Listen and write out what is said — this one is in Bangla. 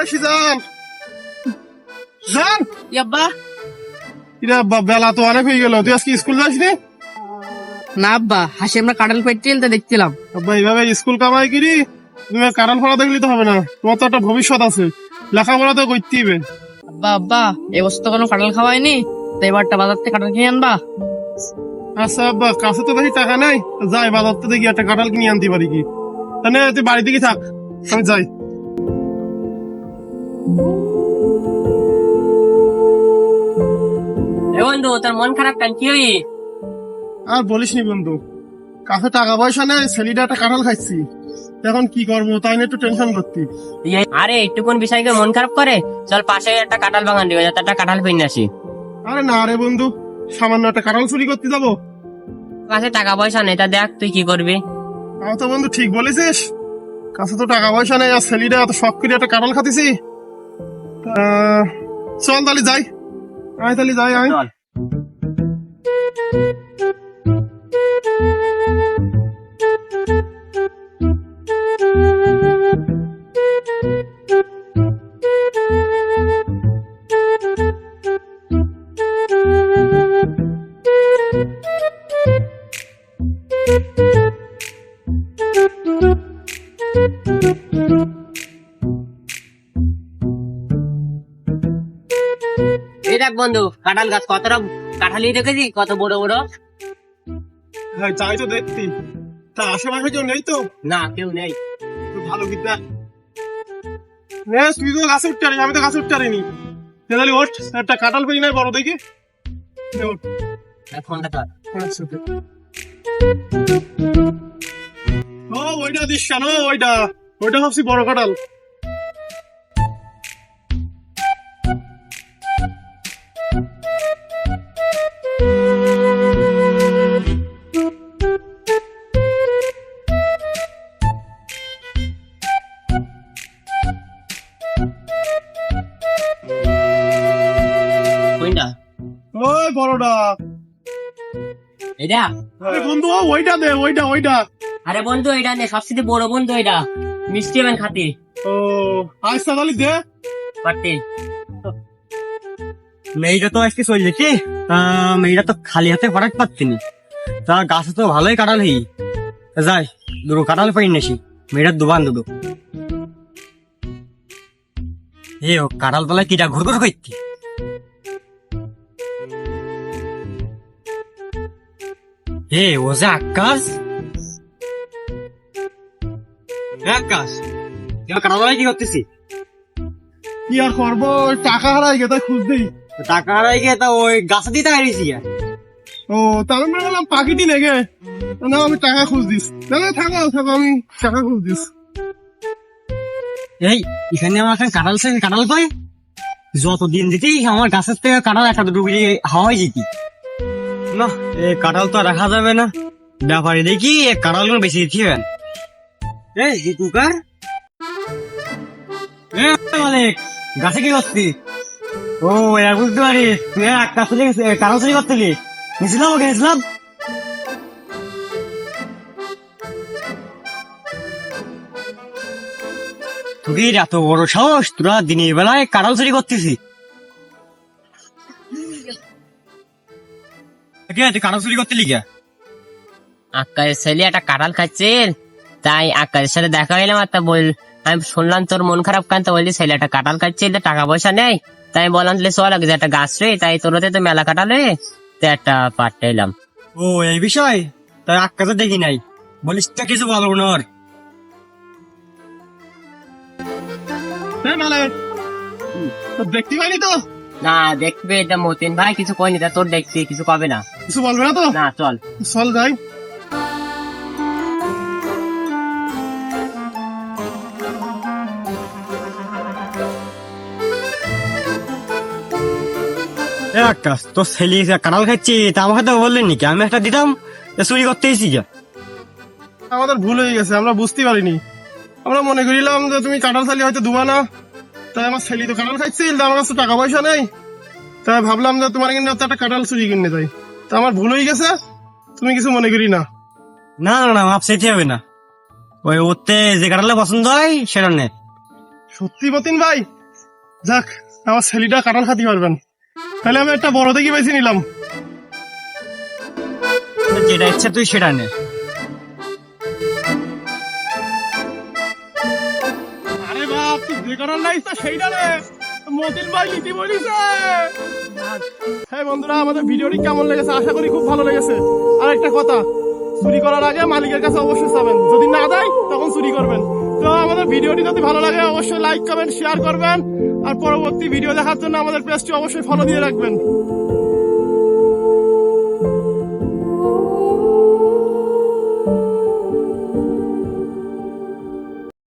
এ সিজান। জান ইয়াব্বা। ইরা বেলা তো অনেক হয়ে গেল। তুই আজকে স্কুল যাসনি? না আব্বা হাসি আমরা কাটাল দেখছিলাম। আব্বা এইভাবে স্কুল কামাই করি তুমি ফলা দেখলি তো হবে না। তোমার তো একটা ভবিষ্যৎ আছে। লেখাপড়া তো করতে হবে। আব্বা আব্বা এই বছর তো কোনো কাটাল খাওয়াইনি তো এবারটা বাজার থেকে কাটাল কিনে আনবা। আচ্ছা আব্বা কাছে তো দেখি টাকা নাই যাই বাজার থেকে একটা কাঁঠাল কিনে আনতে পারি কি। তাহলে তুই বাড়ি থেকে থাক? আমি যাই। বন্ধু তোর মন খারাপ কেন? কি হই? আর বলিস নি বন্ধু কাছে টাকা পয়সা নেই ছেলেটা একটা কাঁঠাল খাচ্ছি এখন কি করব তাই নিয়ে একটু টেনশন করতি আরে একটুকুন বিষয়কে মন খারাপ করে? চল পাশে একটা কাঁঠাল বাগান দিবে যাতে একটা কাঁঠাল পেয়ে আসি। আরে না রে বন্ধু সামান্য একটা কাঁঠাল চুরি করতে যাব। কাছে টাকা পয়সা নেই তা দেখ তুই কি করবি। তো বন্ধু ঠিক বলেছিস কাছে তো টাকা পয়সা নেই আর ছেলেটা এত শখ করে একটা কাঁঠাল খাতেছি চল তাহলে যাই আয় তাহলে যাই আয় চল এই বন্ধু কাঁঠাল গাছ কতটা কাঁঠালি দেখেছি কত বড় বড়। হ্যাঁ যাই তো দেখতি তা আশেপাশে কেউ নেই তো? না কেউ নেই। ভালো বিদ্যা নে তুই তো গাছে উঠতে আমি তো গাছে উঠতে পারিনি। তাহলে ওঠ একটা কাঁঠাল নাই বড় দেখি। ফোনটা ধর। আচ্ছা, ও ওইটা দিস কেন ওইটা। ওইটা ভাবছি বড় কাঁঠাল। কোনটা ওই বড়টা। এটা আরে বন্ধু ওইটা দে ওইটা ওইটা। আরে বন্ধু এটা নে সবচেয়ে বড় বন্ধু এটা মিষ্টি খাতি ও আচ্ছা তাহলে দে। পারতে মেয়েটা তো আজকে চলে যেতে তা মেয়েটা তো খালি হাতে ফরাক পাচ্ছিনি তা গাছে তো ভালোই কাটাল হই যাই দুটো কাটাল পাই নাসি মেয়েটার দুবান দুটো। এ ও কাটাল তলায় কিটা ঘুর ঘুর করছি ও যে আকাশ আকাশ কাটাল কি করতেছি কি আর করব টাকা হারাই গে তাই খুঁজ দিই টাকা হারাই গিয়ে ওই গাছে দিতে হারিয়েছি ও তাহলে মনে করলাম পাখিটি নেগে না আমি টাকা খুঁজ দিস না না থাকো থাকো আমি টাকা খুঁজ দিস এই এখানে আমার এখন কাঁঠাল কাঁঠাল পাই? যত দিন দিতেই আমার গাছের থেকে কাঁঠাল একটা দুটো হাওয়াই যেতি না, এ কাঁঠাল তো রাখা যাবে না। ব্যাপারে দেখি এ কাঁঠালগুলো বেশি হবে। এই মালিক, গাছে কি করছি ও, এরা বুঝতে পারি। তুই কাঁঠাল ওকে তোদের এত বড় সাহস, তোরা দিনের বেলায় কাঁঠাল চুরি করতেছি কে তুই কাঁঠাল চুরি করতে লিখা আকাশের ছেলে একটা কাঁঠাল তাই আকাশের সাথে দেখা হইলাম আর তা বল আমি শুনলাম তোর মন খারাপ কেন? তো বললি ছেলে একটা কাঁঠাল টাকা পয়সা নেই। তাই বললাম তাহলে চল আগে একটা গাছ রে তাই তোর তো মেলা তো একটা পাট্টা এলাম ও এই বিষয়? তাই আক্কাতে দেখি নাই। বলিস তা কিছু বলব না ওর। তো দেখতে পাইনি তো? না দেখবে এটা মতিন ভাই কিছু কয়নি তা তোর দেখছি কিছু কবে না। কিছু বলবে না তো? না চল। চল যাই। আকাশ তোর ছেলে কাঁঠাল খাচ্ছি তা আমাকে তো বললেন নাকি? আমি একটা দিতাম চুরি করতে এসেছি যা। আমাদের ভুল হয়ে গেছে আমরা বুঝতে পারিনি। আমরা মনে করিলাম যে তুমি কাঁঠাল চালি হয়তো দুবা না। তাই আমার ছেলে তো কাঁঠাল খাইছিল তা আমার কাছে টাকা পয়সা নেই। তাই ভাবলাম যে তোমার কিন্তু একটা কাঁঠাল চুরি কিনে যাই। তা আমার ভুল হয়ে গেছে? তুমি কিছু মনে করি না না না না মাপ চাইতে হবে না। ওই ওতে যে কাঁঠালে পছন্দ হয় সেটা নে। সত্যি মতিন ভাই? যাক আমার ছেলেটা কাঁঠাল খাতে পারবেন। তাহলে আমি একটা বড় দেখি বেছে নিলাম। যেটা ইচ্ছা তুই সেটা নে। আরে বাপ তুই যে নাই সেইটা রে মতিন ভাই নীতি বলিছে। হ্যাঁ বন্ধুরা, আমাদের ভিডিওটি কেমন লেগেছে আশা করি খুব ভালো লেগেছে। আর একটা কথা, চুরি করার আগে মালিকের কাছে অবশ্যই যাবেন যদি না দেয়, তখন চুরি করবেন। তো আমাদের ভিডিওটি যদি ভালো লাগে, অবশ্যই লাইক কমেন্ট শেয়ার করবেন। আর পরবর্তী ভিডিও দেখার জন্য আমাদের পেজটি অবশ্যই ফলো দিয়ে রাখবেন।